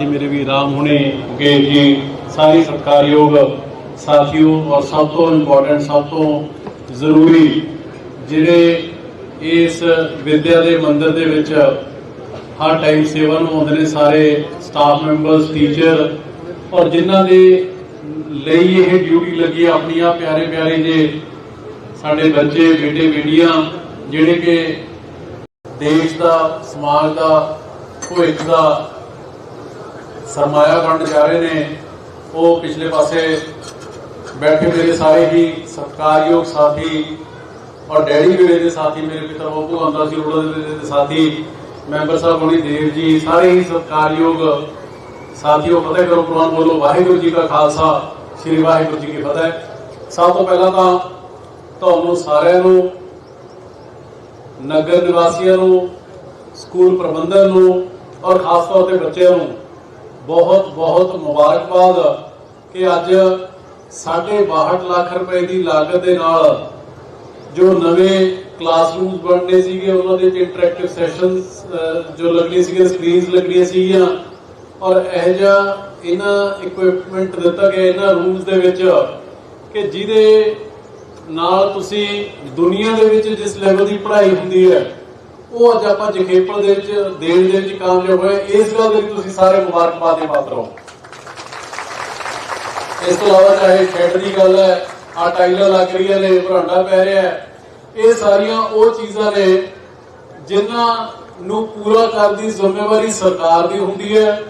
ਮੇਰੇ ਵੀ ਰਾਮ ਹੁਣੇ, ਮੁਕੇਸ਼ ਜੀ, ਸਾਰੇ ਸਤਿਕਾਰਯੋਗ ਸਾਥੀਓ ਔਰ ਸਭ ਤੋਂ ਇੰਪੋਰਟੈਂਟ ਸਭ ਤੋਂ ਜ਼ਰੂਰੀ ਜਿਹੜੇ ਇਸ ਵਿਦਿਆ ਦੇ ਮੰਦਰ ਦੇ ਵਿੱਚ ਹਰ ਟਾਈਮ ਸੇਵਾ ਨਿਭਾਉਂਦੇ ਨੇ ਸਾਰੇ ਸਟਾਫ ਮੈਂਬਰਸ ਟੀਚਰ ਔਰ ਜਿਨ੍ਹਾਂ ਦੇ ਲਈ ਇਹ ਡਿਊਟੀ ਲੱਗੀ ਆਪਣੀਆਂ ਪਿਆਰੇ ਪਿਆਰੇ ਜੇ ਸਾਡੇ ਬੱਚੇ, ਬੇਟੇ, ਬੇਟੀਆਂ, ਜਿਹੜੇ ਕਿ ਦੇਸ਼ ਦਾ, ਸਮਾਜ ਦਾ, ਭਵਿੱਖ ਦਾ ਸਰਮਾਇਆ ਬਣ ਜਾ ਰਹੇ ਨੇ। ਉਹ ਪਿਛਲੇ ਪਾਸੇ ਬੈਠੇ ਮੇਰੇ ਸਾਰੇ ਹੀ, ਸਤਿਕਾਰਯੋਗ ਸਾਥੀ ਔਰ ਡੈਡੀ ਵੇਲੇ ਦੇ ਸਾਥੀ, ਮੇਰੇ ਪਿਤਾ ਬਾਪੂ ਆਂਦਾ ਸੀ ਉਹਨਾਂ ਦੇ ਵੇਲੇ ਦੇ ਸਾਥੀ, ਮੈਂਬਰ ਸਾਹਿਬ ਹੋਣੀ ਦੇਵ ਜੀ, ਸਾਰੇ ਹੀ ਸਤਿਕਾਰਯੋਗ ਸਾਥੀਓ ਫਤਿਹ ਕਰੋ ਕੁਰਾਨ ਬੋਲੋ, ਵਾਹਿਗੁਰੂ ਜੀ ਕਾ ਖਾਲਸਾ, ਸ੍ਰੀ ਵਾਹਿਗੁਰੂ ਜੀ ਕੀ ਫਤਿਹ। ਸਭ ਤੋਂ ਪਹਿਲਾਂ ਤਾਂ ਤੁਹਾਨੂੰ ਸਾਰਿਆਂ ਨੂੰ, ਨਗਰ ਨਿਵਾਸੀਆਂ ਨੂੰ, ਸਕੂਲ ਪ੍ਰਬੰਧਨ ਨੂੰ ਔਰ ਖਾਸ ਤੌਰ ਤੇ ਬੱਚਿਆਂ ਨੂੰ ਬਹੁਤ ਬਹੁਤ ਮੁਬਾਰਕਬਾਦ ਕਿ ਅੱਜ 62 ਲੱਖ ਰੁਪਏ ਦੀ ਲਾਗਤ ਦੇ ਨਾਲ ਜੋ ਨਵੇਂ ਕਲਾਸਰੂਮਸ ਬਣਨੇ ਸੀਗੇ, ਉਹਨਾਂ ਦੇ ਵਿੱਚ ਇੰਟਰੈਕਟਿਵ ਸੈਸ਼ਨਸ ਜੋ ਲੱਗਣੀ ਸੀਗੇ ਸਕਰੀਨਸ ਲੱਗਣੀਆਂ ਸੀਗੀਆਂ। ਔਰ ਇਹ ਜਿਹਾ ਇਹਨਾਂ ਇਕਵਿਪਮੈਂਟ ਦਿੱਤਾ ਗਿਆ ਇਹਨਾਂ ਰੂਮਸ ਦੇ ਵਿੱਚ ਕਿ ਜਿਹਦੇ ਨਾਲ ਤੁਸੀਂ ਦੁਨੀਆ ਦੇ ਵਿੱਚ ਜਿਸ ਲੈਵਲ ਦੀ ਪੜ੍ਹਾਈ ਹੁੰਦੀ ਹੈ ਉਹ ਅੱਜ ਆਪਾਂ ਜਖੇਪਲ ਦੇ ਵਿੱਚ ਦੇਣ ਦੇ ਵਿੱਚ ਕਾਮਯਾਬ ਹੋਏ। ਇਸ ਗੱਲ ਦੇ ਲਈ ਤੁਸੀਂ ਸਾਰੇ ਮੁਬਾਰਕਬਾਦ ਦੇ ਪਾਤਰ ਹੋ। ਇਸ ਤੋਂ ਇਲਾਵਾ ਚਾਹੇ ਸ਼ੈਡ ਦੀ ਗੱਲ ਹੈ ਆ ਟਾਈਲਾਂ ਲੱਗ ਰਹੀਆਂ ਨੇ ਭਰਾਂਡਾ ਪੈ ਰਿਹਾ ਹੈ। ਇਹ ਸਾਰੀਆਂ ਉਹ ਚੀਜ਼ਾਂ ਨੇ ਜਿਨ੍ਹਾਂ ਨੂੰ ਪੂਰਾ ਕਰਨ ਦੀ ਜ਼ਿੰਮੇਵਾਰੀ ਸਰਕਾਰ ਦੀ ਹੁੰਦੀ ਹੈ।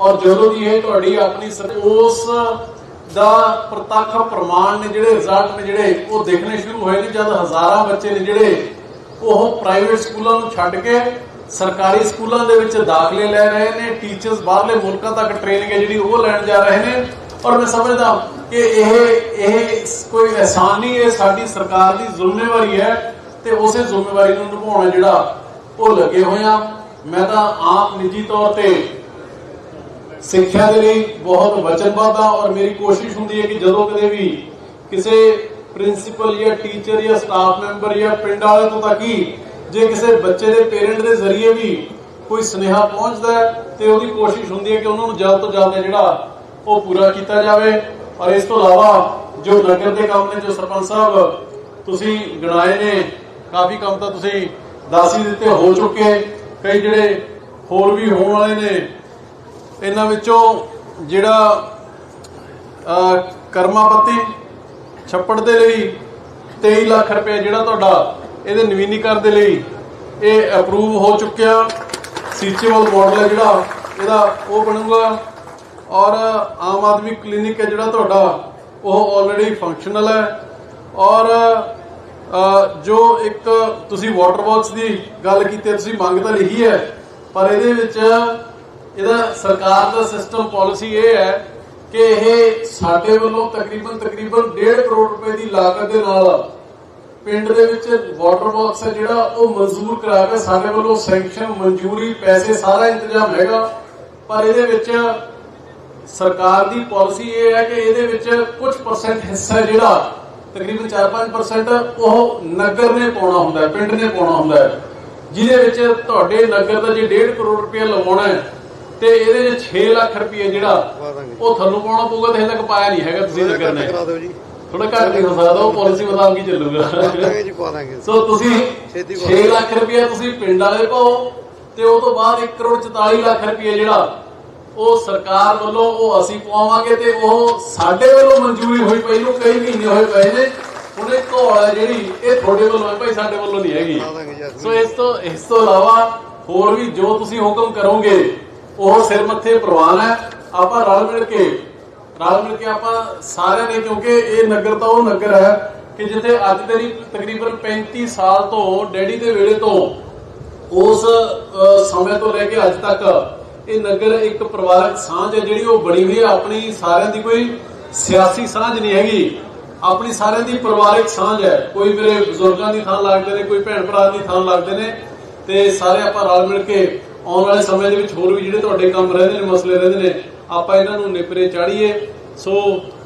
ਔਰ ਜਦੋਂ ਦੀ ਇਹ ਤੁਹਾਡੀ ਆਪਣੀ ਉਸ ਦਾ ਪ੍ਰਤੱਖ ਪ੍ਰਮਾਣ ਨੇ ਜਿਹੜੇ ਰਿਜ਼ਲਟ ਨੇ ਜਿਹੜੇ, ਉਹ ਦੇਖਣੇ ਸ਼ੁਰੂ ਹੋਏ ਨੇ ਜਦ ਹਜ਼ਾਰਾਂ ਬੱਚੇ ਨੇ ਜਿਹੜੇ ਉਹ ਪ੍ਰਾਈਵੇਟ ਸਕੂਲਾਂ ਨੂੰ ਛੱਡ ਕੇ ਸਰਕਾਰੀ ਸਕੂਲਾਂ ਦੇ ਵਿੱਚ ਦਾਖਲੇ ਲੈ ਰਹੇ ਨੇ ਟੀਚਰਸ ਬਾਹਰਲੇ ਮੁਲਕਾਂ ਤੱਕ ਟ੍ਰੇਨਿੰਗ ਹੈ ਜਿਹੜੀ ਉਹ ਲੈਣ ਜਾ ਰਹੇ ਨੇ। ਔਰ ਮੈਂ ਸਮਝਦਾ ਕਿ ਇਹ ਇਹ ਕੋਈ ਅਹਿਸਾਨ ਨਹੀਂ, ਇਹ ਸਾਡੀ ਸਰਕਾਰ ਦੀ ਜ਼ਿੰਮੇਵਾਰੀ ਹੈ ਤੇ ਉਸੇ ਜ਼ਿੰਮੇਵਾਰੀ ਨੂੰ ਨਿਭਾਉਣਾ ਜਿਹੜਾ ਉਹ ਲੱਗੇ ਹੋਏ ਆ। ਮੈਂ ਤਾਂ ਆਪ ਨਿੱਜੀ ਤੌਰ ਤੇ ਸਿੱਖਿਆ ਦੇ ਲਈ ਬਹੁਤ ਵਚਨਬੱਧ ਆ ਔਰ ਮੇਰੀ ਕੋਸ਼ਿਸ਼ ਹੁੰਦੀ ਹੈ ਕਿ ਜਦੋਂ ਕਦੇ ਵੀ ਕਿਸੇ ਪ੍ਰਿੰਸੀਪਲ ਜਾਂ ਟੀਚਰ ਜਾਂ ਸਟਾਫ ਮੈਂਬਰ ਜਾਂ ਪਿੰਡ ਵਾਲੇ ਤੋਂ ਤੱਕ ਹੀ ਜੇ ਕਿਸੇ ਬੱਚੇ ਦੇ ਪੇਰੈਂਟ ਦੇ ਜ਼ਰੀਏ ਵੀ ਕੋਈ ਸੁਨੇਹਾ ਪਹੁੰਚਦਾ ਹੈ ਤੇ ਉਹਦੀ ਕੋਸ਼ਿਸ਼ ਹੁੰਦੀ ਹੈ ਕਿ ਉਹਨਾਂ ਨੂੰ ਜਲਦ ਤੋਂ ਜਲਦ ਜਿਹੜਾ ਉਹ ਪੂਰਾ ਕੀਤਾ ਜਾਵੇ। ਔਰ ਇਸ ਤੋਂ ਇਲਾਵਾ ਜੋ ਨਗਰ ਦੇ ਕੰਮ ਨੇ, ਜੋ ਸਰਪੰਚ ਸਾਹਿਬ, ਤੁਸੀਂ ਗਣਾਏ ਨੇ, ਕਾਫੀ ਕੰਮ ਤਾਂ ਤੁਸੀਂ ਦੱਸ ਹੀ ਦਿੱਤੇ, ਹੋ ਚੁੱਕੇ। ਕਈ ਜਿਹੜੇ ਹੋਰ ਵੀ ਹੋਣ ਵਾਲੇ ਨੇ, ਇਹਨਾਂ ਵਿੱਚੋਂ ਜਿਹੜਾ ਕਰਮਾਪਤੀ ਛੱਪੜ ਦੇ ਲਈ 23 ਲੱਖ ਰੁਪਏ ਜਿਹੜਾ ਤੁਹਾਡਾ ਇਹਦੇ ਨਵੀਨੀਕਰਨ ਦੇ ਲਈ ਇਹ ਅਪਰੂਵ ਹੋ ਚੁੱਕਿਆ। ਸੀਚੇਵਲ ਮਾਡਲ ਹੈ ਜਿਹੜਾ, ਇਹਦਾ ਉਹ ਬਣੂਗਾ। ਔਰ ਆਮ ਆਦਮੀ ਕਲੀਨਿਕ ਹੈ ਜਿਹੜਾ ਤੁਹਾਡਾ, ਉਹ ਆਲਰੇਡੀ ਫੰਕਸ਼ਨਲ ਹੈ। ਔਰ ਜੋ ਇੱਕ ਤੁਸੀਂ ਵਾਟਰ ਬਾਕਸ ਦੀ ਗੱਲ ਕੀਤੀ, ਤੁਸੀਂ ਮੰਗ ਤਾਂ ਲਿਖੀ ਹੈ, ਪਰ ਇਹਦੇ ਵਿੱਚ ਇਹਦਾ ਸਰਕਾਰ ਦਾ ਸਿਸਟਮ ਪਾਲਿਸੀ ਇਹ ਹੈ ਕਿ ਇਹ ਸਾਡੇ ਵੱਲੋਂ ਤਕਰੀਬਨ ਤਕਰੀਬਨ 1.5 ਕਰੋੜ ਰੁਪਏ ਦੀ ਲਾਗਤ ਦੇ ਨਾਲ ਪਿੰਡ ਦੇ ਵਿੱਚ ਵਾਟਰ ਬਾਕਸ ਹੈ ਜਿਹੜਾ ਉਹ ਮਨਜ਼ੂਰ ਕਰਾ ਕੇ ਸਾਡੇ ਵੱਲੋਂ ਸੈਂਕਸ਼ਨ ਮਨਜ਼ੂਰੀ, ਪੈਸੇ ਸਾਰਾ ਇੰਤਜ਼ਾਮ ਹੈਗਾ। ਪਰ ਇਹਦੇ ਵਿੱਚ ਸਰਕਾਰ ਦੀ ਪਾਲਿਸੀ ਇਹ ਹੈ ਕਿ ਇਹਦੇ ਵਿੱਚ ਕੁਝ ਪਰਸੈਂਟ ਹਿੱਸਾ ਜਿਹੜਾ ਤਕਰੀਬਨ 4-5% ਉਹ ਨਗਰ ਨੇ ਪਾਉਣਾ ਹੁੰਦਾ ਪਿੰਡ ਨੇ ਪਾਉਣਾ ਹੁੰਦਾ ਹੈ। ਜਿਹਦੇ ਵਿੱਚ ਤੁਹਾਡੇ ਨਗਰ ਦਾ ਜੇ 1.5 ਕਰੋੜ ਰੁਪਏ ਲਵਾਉਣਾ ਹੈ ਤੇ ਇਹਦੇ ਵਿੱਚ 6 ਲੱਖ ਰੁਪਏ ਜਿਹੜਾ ਉਹ ਤੁਹਾਨੂੰ ਪਾਉਣਾ ਪਊਗਾ ਤੇ ਹਜੇ ਤੱਕ ਪਾਇਆ ਨਹੀਂ ਹੈਗਾ ਤੁਸੀਂ ਨਗਰ ਨੇ ਕਰਾ ਦਿਓ ਜੀ। ਥੋੜਾ ਘੱਟ ਨਹੀਂ ਹੋ ਸਕਦਾ ਉਹ ਪਾਲਿਸੀ ਮੁਤਾਬਕ ਹੀ ਚੱਲੂਗਾ। ਜੀ ਸੋ ਤੁਸੀਂ ਛੇਤੀ ਪਾ 6 ਲੱਖ ਰੁਪਏ ਤੁਸੀਂ ਪਿੰਡ ਵਾਲੇ ਪਾਓ ਤੇ ਉਹ ਤੋਂ ਬਾਅਦ 1 ਕਰੋੜ 44 ਲੱਖ ਰੁਪਏ ਜਿਹੜਾ ਉਹ ਸਰਕਾਰ ਵੱਲੋਂ ਉਹ ਅਸੀਂ ਪਵਾਵਾਂਗੇ ਤੇ ਉਹ ਸਾਡੇ ਵੱਲੋਂ ਮਨਜ਼ੂਰੀ ਹੋਈ ਪਈ ਨੂੰ ਕਈ ਮਹੀਨੇ ਹੋਏ ਪਏ ਨੇ। ਇਹ ਘੋਲ ਜਿਹੜੀ ਇਹ ਤੁਹਾਡੇ ਵੱਲੋਂ ਹੈ ਭਾਈ ਸਾਡੇ ਵੱਲੋਂ ਨਹੀਂ ਹੈਗੀ। ਜੀ। ਸੋ ਇਸ ਤੋਂ ਇਸ ਤੋਂ ਇਲਾਵਾ ਹੋਰ ਵੀ ਜੋ ਤੁਸੀਂ ਹੁਕਮ ਕਰੋਗੇ ਉਹ ਸਿਰ ਮੱਥੇ ਪ੍ਰਵਾਨ ਹੈ। ਆਪਾਂ ਰਲ ਮਿਲ ਕੇ, ਰਲ ਮਿਲ ਕੇ ਆਪਾਂ ਸਾਰਿਆਂ ਨੇ, ਕਿਉਂਕਿ ਇਹ ਨਗਰ ਤਾਂ ਉਹ ਨਗਰ ਹੈ ਕਿ ਜਿੱਥੇ ਅੱਜ ਤੇਰੀ ਤਕਰੀਬਨ 35 ਸਾਲ ਤੋਂ, ਡੈਡੀ ਦੇ ਵੇਲੇ ਤੋਂ, ਉਸ ਸਮੇਂ ਤੋਂ ਲੈ ਕੇ ਅੱਜ ਤੱਕ ਇਹ ਨਗਰ ਇੱਕ ਪਰਿਵਾਰਕ ਸਾਂਝ ਹੈ, ਜਿਹੜੀ ਉਹ ਬਣੀ ਹੋਈ ਹੈ। ਆਪਣੀ ਸਾਰਿਆਂ ਦੀ ਕੋਈ ਸਿਆਸੀ ਸਾਂਝ ਨਹੀਂ ਹੈਗੀ। ਆਪਣੀ ਸਾਰਿਆਂ ਦੀ ਪਰਿਵਾਰਕ ਸਾਂਝ ਹੈ। ਕੋਈ ਮੇਰੇ ਬਜ਼ੁਰਗਾਂ ਦੀ ਥਾਂ ਲੱਗਦੇ ਨੇ, ਕੋਈ ਭੈਣ ਭਰਾ ਦੀ ਥਾਂ ਲੱਗਦੇ ਨੇ, ਤੇ ਸਾਰੇ ਆਪਾਂ ਰਲ ਮਿਲ ਕੇ ਆਉਣ ਵਾਲੇ ਸਮੇਂ ਦੇ ਵਿੱਚ ਹੋਰ ਵੀ ਜਿਹੜੇ ਤੁਹਾਡੇ ਕੰਮ ਰਹਿੰਦੇ ਨੇ ਮਸਲੇ ਰਹਿੰਦੇ ਨੇ ਆਪਾਂ ਇਹਨਾਂ ਨੂੰ ਨਿਪਰੇ ਚਾੜੀਏ। ਸੋ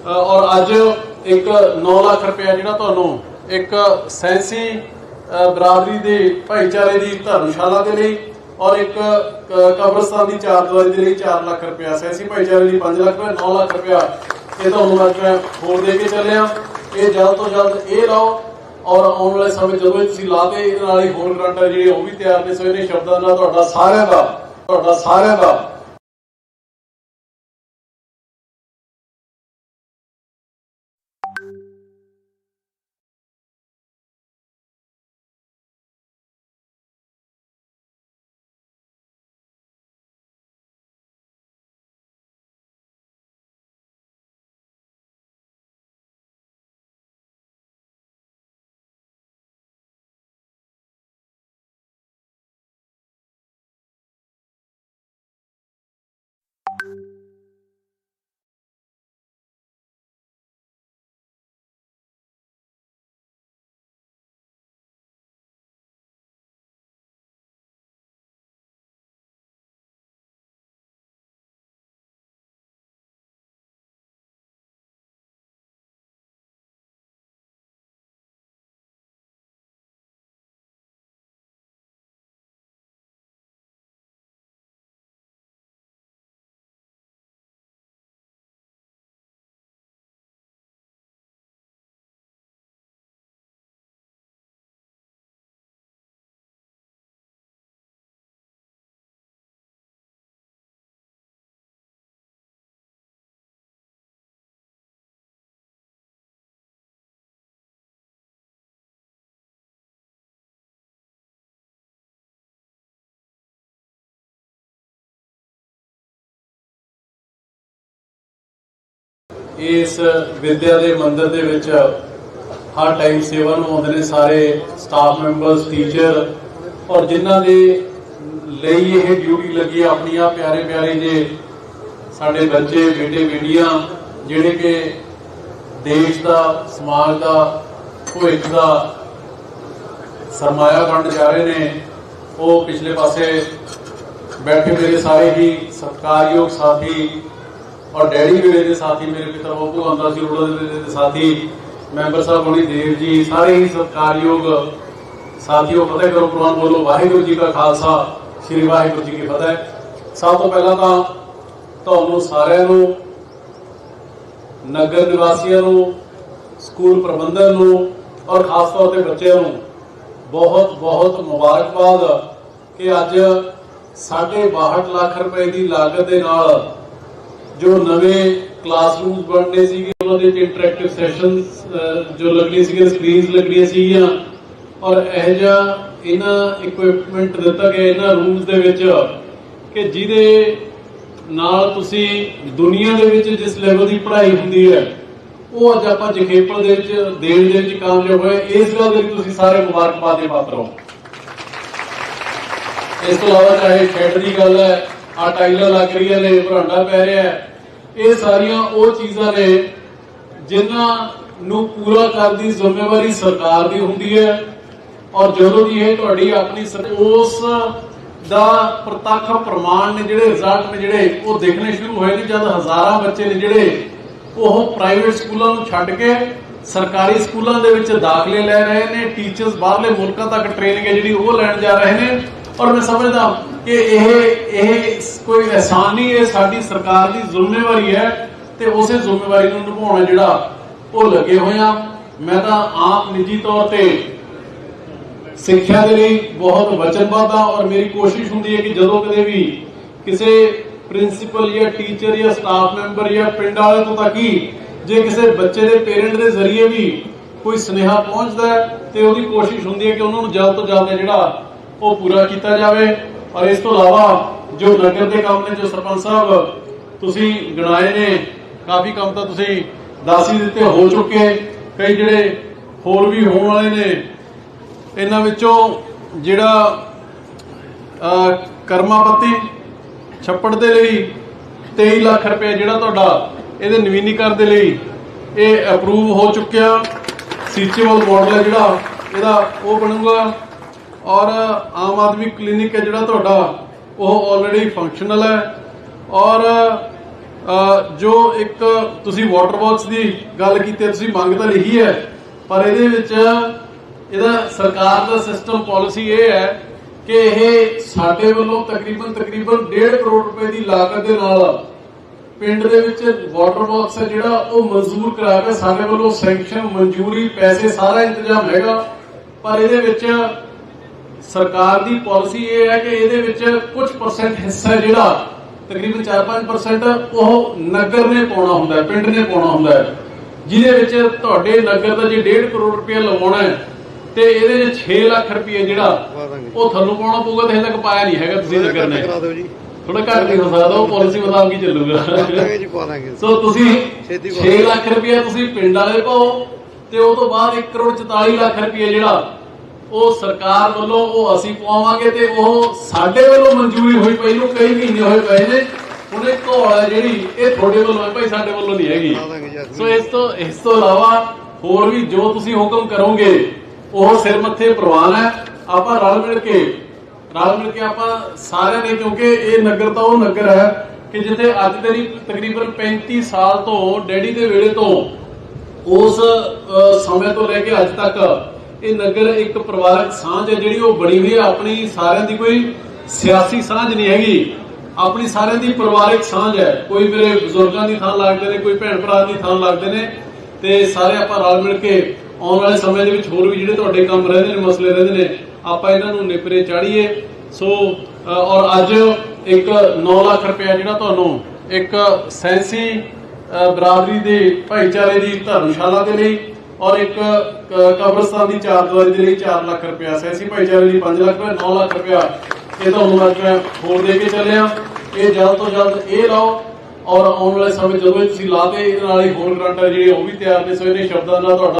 ਔਰ ਅੱਜ ਇੱਕ 9 ਲੱਖ ਰੁਪਇਆ ਜਿਹੜਾ ਤੁਹਾਨੂੰ ਇੱਕ ਸੈਂਸੀ ਅ, ਬਰਾਦਰੀ ਦੇ ਭਾਈਚਾਰੇ ਦੀ ਧਰਮਸ਼ਾਲਾ ਦੇ ਲਈ ਔਰ ਇੱਕ ਕਬਰਸਤਾਨ ਦੀ ਚਾਰ ਦੀਵਾਰੀ ਦੇ ਲਈ 4 ਲੱਖ ਰੁਪਇਆ ਸੈਂਸੀ ਭਾਈਚਾਰੇ ਲਈ 5 ਲੱਖ ਰੁਪਇਆ 9 ਲੱਖ ਰੁਪਇਆ ਇਹ ਤੁਹਾਨੂੰ ਅੱਜ ਮੈਂ ਹੋਰ ਦੇ ਕੇ ਚੱਲਿਆ। ਇਹ ਜਲਦ ਤੋਂ ਜਲਦ ਇਹ ਲਾਓ। ਔਰ ਆਉਣ ਵਾਲੇ ਸਮੇਂ ਜਦੋਂ ਇਹ ਤੁਸੀਂ ਲਾਤੇ ਇਹਦੇ ਨਾਲ ਹੀ ਹੋਰ ਗਰੰਟਰ ਜਿਹੜੇ ਉਹ ਵੀ ਤਿਆਰ ਨੇ, ਸੋ ਇਹਨੇ ਸ਼ਬਦਾਂ ਨਾਲ ਤੁਹਾਡਾ ਸਾਰਿਆਂ ਦਾ, ਤੁਹਾਡਾ ਸਾਰਿਆਂ ਦਾ ਇਸ ਵਿਦਿਆ ਦੇ ਮੰਦਿਰ ਦੇ ਵਿੱਚ ਹਰ ਟਾਈਮ ਸੇਵਾ ਨਿਭਾਉਂਦੇ ਨੇ ਸਾਰੇ ਸਟਾਫ ਮੈਂਬਰਸ ਟੀਚਰ ਔਰ ਜਿਨ੍ਹਾਂ ਦੇ ਲਈ ਇਹ ਡਿਊਟੀ ਲੱਗੀ ਆਪਣੀਆਂ ਪਿਆਰੇ ਪਿਆਰੇ ਜੇ ਸਾਡੇ ਬੱਚੇ, ਬੇਟੇ, ਬੇਟੀਆਂ, ਜਿਹੜੇ ਕਿ ਦੇਸ਼ ਦਾ, ਸਮਾਜ ਦਾ, ਭਵਿੱਖ ਦਾ ਸਰਮਾਇਆ ਬਣ ਜਾ ਰਹੇ ਨੇ, ਉਹ ਪਿਛਲੇ ਪਾਸੇ ਬੈਠੇ ਮੇਰੇ ਸਾਰੇ ਹੀ ਸਤਿਕਾਰਯੋਗ ਸਾਥੀ ਔਰ ਡੈਡੀ ਮੇਰੇ ਦੇ ਸਾਥੀ, ਮੇਰੇ ਪਿਤਾ ਬਾਬੂ ਭਗਵੰਤਾ ਸਿੰਘ ਰੋੜਾ ਦੇ ਸਾਥੀ, ਮੈਂਬਰ ਸਾਹਿਬ ਬਣੀ ਦੇਵ ਜੀ, ਸਾਰੇ ਹੀ ਸਤਿਕਾਰਯੋਗ ਸਾਥੀਓ ਫਤਿਹ ਕਰੋ ਪ੍ਰਵਾਨ ਬੋਲੋ, ਵਾਹਿਗੁਰੂ ਜੀ ਕਾ ਖਾਲਸਾ, ਸ੍ਰੀ ਵਾਹਿਗੁਰੂ ਜੀ ਕੀ ਫਤਿਹ। ਸਭ ਤੋਂ ਪਹਿਲਾਂ ਤਾਂ ਤੁਹਾਨੂੰ ਸਾਰਿਆਂ ਨੂੰ, ਨਗਰ ਨਿਵਾਸੀਆਂ ਨੂੰ, ਸਕੂਲ ਪ੍ਰਬੰਧਨ ਨੂੰ ਔਰ ਖਾਸ ਤੌਰ ਤੇ ਬੱਚਿਆਂ ਨੂੰ ਬਹੁਤ ਬਹੁਤ ਮੁਬਾਰਕਬਾਦ ਕਿ ਅੱਜ 62 ਲੱਖ ਰੁਪਏ ਦੀ ਲਾਗਤ ਦੇ ਨਾਲ ਜੋ ਨਵੇਂ ਕਲਾਸਰੂਮਸ ਬਣਨੇ ਸੀਗੇ, ਉਹਨਾਂ ਦੇ ਵਿੱਚ ਇੰਟਰੈਕਟਿਵ ਸੈਸ਼ਨਸ ਜੋ ਲੱਗਣੀ ਸੀਗੇ ਸਕਰੀਨਸ ਲੱਗਣੀਆਂ ਸੀਗੀਆਂ। ਔਰ ਇਹ ਜਿਹਾ ਇਹਨਾਂ ਇਕਵਿਪਮੈਂਟ ਦਿੱਤਾ ਗਿਆ ਇਹਨਾਂ ਰੂਮਸ ਦੇ ਵਿੱਚ ਕਿ ਜਿਹਦੇ ਨਾਲ ਤੁਸੀਂ ਦੁਨੀਆ ਦੇ ਵਿੱਚ ਜਿਸ ਲੈਵਲ ਦੀ ਪੜ੍ਹਾਈ ਹੁੰਦੀ ਹੈ, ਉਹ ਅੱਜ ਆਪਾਂ ਜਖੇਪਲ ਦੇ ਵਿੱਚ, ਦੇਣ ਦੇ ਵਿੱਚ ਕਾਮਯਾਬ ਹੋਏ। ਇਸ ਗੱਲ ਦੇ ਤੁਸੀਂ ਸਾਰੇ ਮੁਬਾਰਕਬਾਦ ਦੇ ਪਾਤਰ ਹੋ। ਇਸ ਤੋਂ ਇਲਾਵਾ ਚਾਹੇ ਸ਼ੈਡ ਦੀ ਗੱਲ ਹੈ ਆ ਟਾਈਲਾਂ ਲੱਗ ਰਹੀਆਂ ਨੇ ਭਰਾਂਡਾ ਪੈ ਰਿਹਾ ਹੈ। ਇਹ ਸਾਰੀਆਂ ਉਹ ਚੀਜ਼ਾਂ ਨੇ ਜਿਨ੍ਹਾਂ ਨੂੰ ਪੂਰਾ ਕਰਨ ਦੀ ਜ਼ਿੰਮੇਵਾਰੀ ਸਰਕਾਰ ਦੀ ਹੁੰਦੀ ਹੈ। ਔਰ ਜਦੋਂ ਦੀ ਇਹ ਤੁਹਾਡੀ ਆਪਣੀ ਉਸ ਦਾ ਪ੍ਰਤੱਖ ਪ੍ਰਮਾਣ ਨੇ ਜਿਹੜੇ ਰਿਜ਼ਲਟ ਨੇ ਜਿਹੜੇ, ਉਹ ਦੇਖਣੇ ਸ਼ੁਰੂ ਹੋਏ ਨੇ। ਜਦ ਹਜ਼ਾਰਾਂ ਬੱਚੇ ਨੇ ਜਿਹੜੇ, ਉਹ ਪ੍ਰਾਈਵੇਟ ਸਕੂਲਾਂ ਨੂੰ ਛੱਡ ਕੇ ਸਰਕਾਰੀ ਸਕੂਲਾਂ ਦੇ ਵਿੱਚ ਦਾਖਲੇ ਲੈ ਰਹੇ ਨੇ। ਟੀਚਰਸ ਬਾਹਰਲੇ ਮੁਲਕਾਂ ਤੱਕ ਟ੍ਰੇਨਿੰਗ ਹੈ ਜਿਹੜੀ ਉਹ ਲੈਣ ਜਾ ਰਹੇ ਨੇ। ਔਰ ਮੈਂ ਸਮਝਦਾ ਕਿ ਇਹ ਇਹ ਕੋਈ ਅਹਿਸਾਨ ਨਹੀਂ, ਇਹ ਸਾਡੀ ਸਰਕਾਰ ਦੀ ਜ਼ਿੰਮੇਵਾਰੀ ਹੈ ਤੇ ਉਸੇ ਜ਼ਿੰਮੇਵਾਰੀ ਨੂੰ ਨਿਭਾਉਣਾ ਜਿਹੜਾ ਉਹ ਲੱਗੇ ਹੋਏ ਆ। ਮੈਂ ਤਾਂ ਆਪ ਨਿੱਜੀ ਤੌਰ ਤੇ ਸਿੱਖਿਆ ਦੇ ਲਈ ਬਹੁਤ ਵਚਨਬੱਧ ਹਾਂ ਔਰ ਮੇਰੀ ਕੋਸ਼ਿਸ਼ ਹੁੰਦੀ ਹੈ ਕਿ ਜਦੋਂ ਕਦੇ ਵੀ ਕਿਸੇ ਪ੍ਰਿੰਸੀਪਲ ਜਾਂ ਟੀਚਰ ਜਾਂ ਸਟਾਫ ਮੈਂਬਰ ਜਾਂ ਪਿੰਡ ਵਾਲੇ ਤੋਂ ਤੱਕ ਹੀ ਜੇ ਕਿਸੇ ਬੱਚੇ ਦੇ ਪੇਰੈਂਟ ਦੇ ਜ਼ਰੀਏ ਵੀ ਕੋਈ ਸੁਨੇਹਾ ਪਹੁੰਚਦਾ ਤੇ ਉਹਦੀ ਕੋਸ਼ਿਸ਼ ਹੁੰਦੀ ਹੈ ਕਿ ਉਹਨਾਂ ਨੂੰ ਜਲਦ ਤੋਂ ਜਲਦ ਜਿਹੜਾ ਉਹ ਪੂਰਾ ਕੀਤਾ ਜਾਵੇ। ਔਰ ਇਸ ਤੋਂ ਇਲਾਵਾ ਜੋ ਨਗਰ ਦੇ ਕੰਮ ਨੇ, ਜੋ ਸਰਪੰਚ ਸਾਹਿਬ ਤੁਸੀਂ ਗਣਾਏ ਨੇ, ਕਾਫੀ ਕੰਮ ਤਾਂ ਤੁਸੀਂ ਦਾਸੀ ਦਿੱਤੇ, ਹੋ ਚੁੱਕੇ। ਕਈ ਜਿਹੜੇ ਹੋਰ ਵੀ ਹੋਣ ਵਾਲੇ ਨੇ, ਇਹਨਾਂ ਵਿੱਚੋਂ ਜਿਹੜਾ ਕਰਮਾਪਤੀ ਛੱਪੜ ਦੇ ਲਈ 23 ਲੱਖ ਰੁਪਏ ਜਿਹੜਾ ਤੁਹਾਡਾ ਇਹਦੇ ਨਵੀਨੀਕਰਨ ਦੇ ਲਈ ਇਹ ਅਪਰੂਵ ਹੋ ਚੁੱਕਿਆ। ਸੀਚੇਵਲ ਮਾਡਲ ਹੈ ਜਿਹੜਾ, ਇਹਦਾ ਉਹ ਬਣੂਗਾ। ਔਰ ਆਮ ਆਦਮੀ ਕਲੀਨਿਕ ਹੈ ਜਿਹੜਾ ਤੁਹਾਡਾ, ਉਹ ਆਲਰੇਡੀ ਫੰਕਸ਼ਨਲ ਹੈ। ਔਰ ਜੋ ਇੱਕ ਤੁਸੀਂ ਵਾਟਰ ਬਾਕਸ ਦੀ ਗੱਲ ਕੀਤੀ, ਤੁਸੀਂ ਮੰਗ ਤਾਂ ਲਿਖੀ ਹੈ, ਪਰ ਇਹਦੇ ਵਿੱਚ ਇਹਦਾ ਸਰਕਾਰ ਦਾ ਸਿਸਟਮ ਪਾਲਿਸੀ ਇਹ ਹੈ ਕਿ ਇਹ ਸਾਡੇ ਵੱਲੋਂ ਤਕਰੀਬਨ ਤਕਰੀਬਨ 1.5 ਕਰੋੜ ਰੁਪਏ ਦੀ ਲਾਗਤ ਦੇ ਨਾਲ ਪਿੰਡ ਦੇ ਵਿੱਚ ਵਾਟਰ ਬਾਕਸ ਹੈ ਜਿਹੜਾ, ਉਹ ਮਨਜ਼ੂਰ ਕਰਾ ਕੇ ਸਾਡੇ ਵੱਲੋਂ ਸੈਂਕਸ਼ਨ ਮਨਜ਼ੂਰੀ, ਪੈਸੇ ਸਾਰਾ ਇੰਤਜ਼ਾਮ ਹੈਗਾ। ਪਰ ਇਹਦੇ ਵਿੱਚ ਸਰਕਾਰ ਦੀ ਪਾਲਿਸੀ ਇਹ ਹੈ ਕਿ ਇਹਦੇ ਵਿੱਚ ਕੁਝ ਪਰਸੈਂਟ ਹਿੱਸਾ ਜਿਹੜਾ ਤਕਰੀਬਨ 4-5% ਉਹ ਨਗਰ ਨੇ ਪਾਉਣਾ ਹੁੰਦਾ ਹੈ ਪਿੰਡ ਨੇ ਪਾਉਣਾ ਹੁੰਦਾ ਹੈ। ਜਿਹਦੇ ਵਿੱਚ ਤੁਹਾਡੇ ਨਗਰ ਦਾ ਜੇ 1.5 ਕਰੋੜ ਰੁਪਏ ਲਵਾਉਣਾ ਹੈ ਤੇ ਇਹਦੇ 'ਚ 6 ਲੱਖ ਰੁਪਏ ਜਿਹੜਾ ਉਹ ਤੁਹਾਨੂੰ ਪਾਉਣਾ ਪਊਗਾ ਤੇ ਹਜੇ ਤੱਕ ਪਾਇਆ ਨਹੀਂ ਹੈਗਾ ਤੁਸੀਂ ਨਗਰ ਨੇ। ਥੋੜਾ ਘੱਟ ਨਹੀਂ ਹੋ ਸਕਦਾ ਉਹ ਪਾਲਿਸੀ ਮੁਤਾਬਕ ਹੀ ਚੱਲੂਗਾ। ਸੋ ਤੁਸੀਂ ਛੇਤੀ ਪਾ 6 ਲੱਖ ਰੁਪਏ ਤੁਸੀਂ ਪਿੰਡ ਵਾਲੇ ਪਾਓ ਤੇ ਉਹ ਤੋਂ ਬਾਅਦ 1 ਕਰੋੜ 44 ਲੱਖ ਰੁਪਏ ਜਿਹੜਾ ਉਹ ਸਰਕਾਰ ਵੱਲੋਂ ਉਹ ਅਸੀਂ ਪਵਾਵਾਂਗੇ ਤੇ ਉਹ ਸਾਡੇ ਵੱਲੋਂ ਮਨਜ਼ੂਰੀ ਹੋਈ ਪਈ ਕਈ ਮਹੀਨੇ ਹੋਏ ਪਏ ਨੇ। ਹੁਣ ਘੋਲ ਹੈ ਜਿਹੜੀ ਇਹ ਤੁਹਾਡੇ ਵੱਲੋਂ ਹੈ ਭਾਈ ਸਾਡੇ ਵੱਲੋਂ ਨਹੀਂ ਹੈਗੀ। ਸੋ ਇਸ ਤੋਂ ਇਸ ਤੋਂ ਇਲਾਵਾ ਹੋਰ ਵੀ ਜੋ ਤੁਸੀਂ ਹੁਕਮ ਕਰੋਗੇ ਉਹ ਸਿਰ ਮੱਥੇ ਪ੍ਰਵਾਨ ਹੈ। ਆਪਾਂ ਰਲ ਮਿਲ ਕੇ ਰਲ ਮਿਲ ਕੇ ਆਪਾਂ ਸਾਰਿਆਂ ਨੇ ਕਿਉਂਕਿ ਇਹ ਨਗਰ ਤਾਂ ਉਹ ਨਗਰ ਹੈ ਕਿ ਜਿੱਥੇ ਅੱਜ ਤੇਰੀ ਤਕਰੀਬਨ 35 ਸਾਲ ਤੋਂ ਡੈਡੀ ਦੇ ਵੇਲੇ ਤੋਂ ਉਸ ਅ, ਸਮੇਂ ਤੋਂ ਲੈ ਕੇ ਅੱਜ ਤੱਕ ਇਹ ਨਗਰ ਇੱਕ ਪਰਿਵਾਰਕ ਸਾਂਝ ਹੈ ਜਿਹੜੀ ਉਹ ਬਣੀ ਹੋਈ ਹੈ। ਆਪਣੀ ਸਾਰਿਆਂ ਦੀ ਕੋਈ ਸਿਆਸੀ ਸਾਂਝ ਨਹੀਂ ਹੈਗੀ। ਆਪਣੀ ਸਾਰਿਆਂ ਦੀ ਪਰਿਵਾਰਕ ਸਾਂਝ ਹੈ। ਕੋਈ ਮੇਰੇ ਬਜ਼ੁਰਗਾਂ ਦੀ ਥਾਂ ਲੱਗਦੇ ਨੇ ਕੋਈ ਭੈਣ ਭਰਾ ਦੀ ਥਾਂ ਲੱਗਦੇ ਨੇ ਤੇ ਸਾਰੇ ਆਪਾਂ ਰਲ ਮਿਲ ਕੇ ਆਉਣ ਵਾਲੇ ਸਮੇਂ ਦੇ ਵਿੱਚ ਹੋਰ ਵੀ ਜਿਹੜੇ ਤੁਹਾਡੇ ਕੰਮ ਰਹਿੰਦੇ ਨੇ ਮਸਲੇ ਰਹਿੰਦੇ ਨੇ ਆਪਾਂ ਇਹਨਾਂ ਨੂੰ ਨਿਪਰੇ ਚਾੜੀਏ। ਸੋ ਔਰ ਅੱਜ ਇੱਕ 9 ਲੱਖ ਰੁਪਇਆ ਜਿਹੜਾ ਤੁਹਾਨੂੰ ਇੱਕ ਸੈਂਸੀ ਅ, ਬਰਾਦਰੀ ਦੇ ਭਾਈਚਾਰੇ ਦੀ ਧਰਮਸ਼ਾਲਾ ਦੇ ਲਈ ਔਰ ਇੱਕ ਕਬਰਸਤਾਨ ਦੀ ਚਾਰ ਦੀਵਾਰੀ ਦੇ ਲਈ 4 ਲੱਖ ਰੁਪਇਆ ਸੈਂਸੀ ਭਾਈਚਾਰੇ ਲਈ 5 ਲੱਖ ਰੁਪਇਆ 9 ਲੱਖ ਰੁਪਇਆ। ਇਹ ਤੁਹਾਨੂੰ ਅੱਜ ਮੈਂ ਹੋਰ ਦੇ ਕੇ ਚੱਲਿਆ। ਇਹ ਜਲਦ ਤੋਂ ਜਲਦ ਇਹ ਲਾਓ ਔਰ ਆਉਣ ਵਾਲੇ ਸਮੇਂ ਜਦੋਂ ਤੁਸੀਂ ਲਾਤੇ ਇਹਦੇ ਨਾਲ ਹੀ ਹੋਰ ਗਰੰਟਰ ਜਿਹੜੇ ਉਹ ਵੀ ਤਿਆਰ ਨੇ, ਸੋ ਇਹਨੇ ਸ਼ਬਦਾਂ ਨਾਲ ਤੁਹਾਡਾ